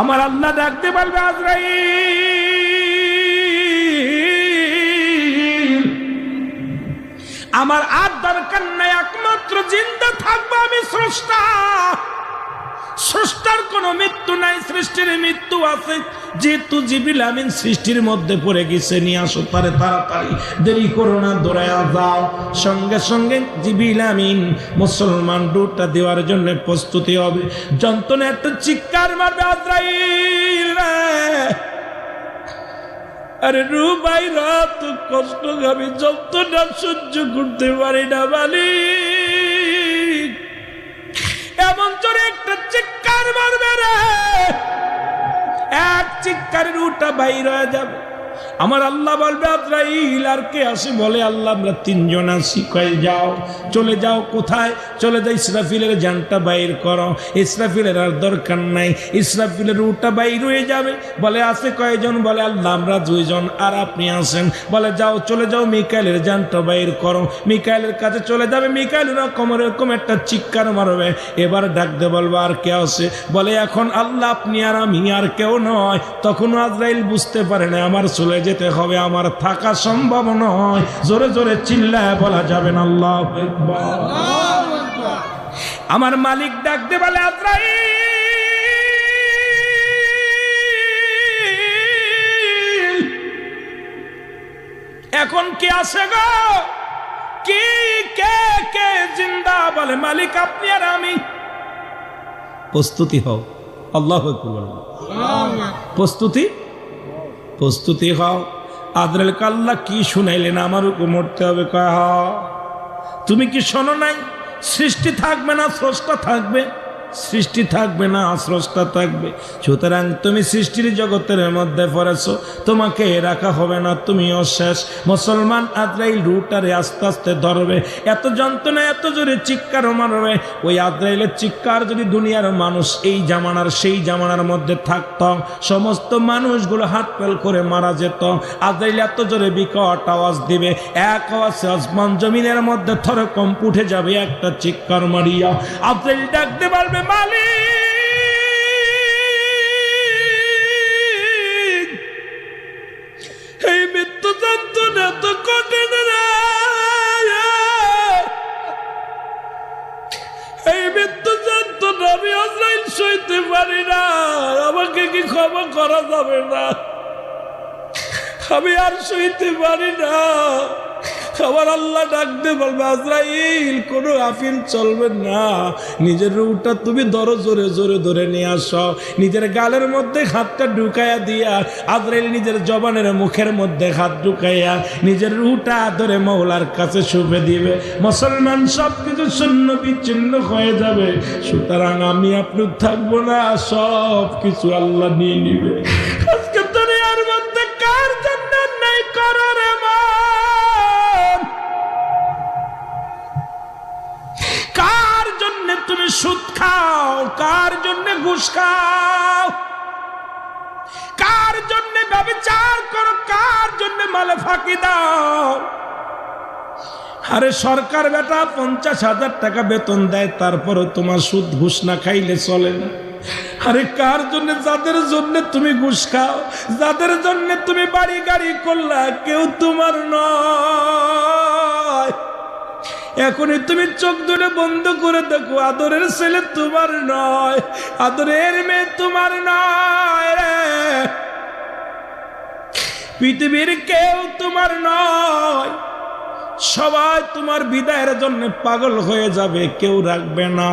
আমার আল্লাহ ডাকতে পারবে আজরাই আমার আর দরকার নাই একমাত্র জিন্দা থাকব আমি স্রষ্টা। স্রষ্টার কোনো মৃত্যু নাই, সৃষ্টির মৃত্যু আছে। যেহেতু জিবিল আমিন সৃষ্টির মধ্যে পড়ে গেছে, নিয়ে আসো তারে তাড়াতাড়ি। দেরি করো না, দৌড়ায়া যাও। সঙ্গে সঙ্গে জিবিল আমিন মুসলমান ডুটা দেওয়ার জন্য প্রস্তুতি হবে। যন্ত্রণা একটা চিৎকার মারবে আজরাইল। আরে রু ভাই রাত কষ্ট আমি যন্ত্রণা সহ্য করতে পারি না, মালিক। এক চিৎকারের উটা বাইর হয়ে যাবে আমার আল্লাহ বলবে, আজরাইল, আর কে আসে বলে, আল্লাহ, আমরা তিনজন আসি কয়ে যাও? চলে যাও কোথায়? চলে যাও, ইসরাফিলের জানটা বাইর করো। ইসরাফিলের আর দরকার নাই। ইসরাফিলের উটা বাইর হয়ে যাবে। বলে, আছে কয়েকজন বলে, আল্লাহ, আমরা দুইজন, আর আপনি আসেন বলে, যাও, চলে যাও, মিকাইলের জানটা বাইর করো। মিকাইলের কাছে চলে যাবে, মিকাইল এরকম এরকম একটা চিৎকার মারবে। এবার ডাকতে বলব, আর কে আসে বলে, এখন আল্লাহ আপনি আর আমি আর কেউ নয়। তখন আজরাইল বুঝতে পারে না আমার চলে যেতে হবে আমার থাকা সম্ভব নয়। জোরে জোরে চিল্লায় বলা যাবে না আল্লাহ। আমার মালিক ডাকতে বলে আজরাইল। এখন কি আছে গো? কি কে কে জিন্দা? বলে মালিক আপনি আর আমি। প্রস্তুতি হও আল্লাহ প্রস্তুতি প্রস্তুতি হও। আদরাল কাল্লা কি শুনাইলেন? আমার উপর মরতে হবে, কয় তুমি কি শোনো নাই? সৃষ্টি থাকবে না, স্রষ্টা থাকবে? সৃষ্টি থাকবে না, স্রষ্টা থাকবে। সুতরাং তুমি সৃষ্টির জগতের মধ্যে পড়েছ, তোমাকে রাখা হবে না, তুমিও শেষ। মুসলমান আদ্রাইল রুটারে আস্তে আস্তে ধরবে। এত যন্ত্রণা, এত জোরে চিৎকার মারবে। ওই আদ্রাইলের চিৎকার যদি দুনিয়ার মানুষ এই জামানার, সেই জামানার মধ্যে থাকত, সমস্ত মানুষগুলো হাত পেল করে মারা যেত। আদ্রাইল এত জোরে বিকট আওয়াজ দিবে। এক আওয়াজে আসমান জমিনের মধ্যে থরকম উঠে যাবে একটা চিৎকার মারিয়া। আদ্রাইল ডাকতে পারবে মালিক। এই মৃত্যু যন্ত্রণা তো কঠিন এই মৃত্যু যন্ত্রণা আমি আজরাইল সইতে পারি না। আমাকে কি ক্ষমা করা যাবে না? আমি আর সইতে পারি না। আমার আল্লাহ ডাকতে বলবে, আজরাইল, কোনো আফিল চলবে না। নিজের রুটা তুমি ধরো, জোরে জোরে ধরে নিয়ে আসো। নিজের গালের মধ্যে হাতটা ঢুকাইয়া দিয়া, আজরাইল নিজের জবানের মুখের মধ্যে হাত ঢুকাইয়া নিজের রুটা ধরে মৌলার কাছে শুভে দিবে। মুসলমান সব কিছু শূন্য বিচ্ছিন্ন হয়ে যাবে। সুতরাং আমি আপনি থাকব না সব কিছু আল্লাহ নিয়ে নিবে। আজকে সুদ খাও। কার জন্য ঘুষ খাও? কার জন্য ব্যবচার করো? কার জন্য মালে ফাঁকি দাও? আরে সরকার বেটা, পঞ্চাশ হাজার টাকা বেতন দেয়, তারপরও তোমার সুদ ঘুষ না খাইলে চলে না। আরে কার জন্য? যাদের জন্য তুমি ঘুষ খাও, যাদের জন্য তুমি বাড়ি গাড়ি করলা, কেউ তোমার নয়। এখনই তুমি চোখ ধরে বন্ধ করে দেখো, আদরের ছেলে তোমার নয়, আদরের মেয়ে তোমার নয় রে। পৃথিবীর কেউ তোমার নয়, সবাই তোমার বিদায়ের জন্য পাগল হয়ে যাবে, কেউ রাখবে না।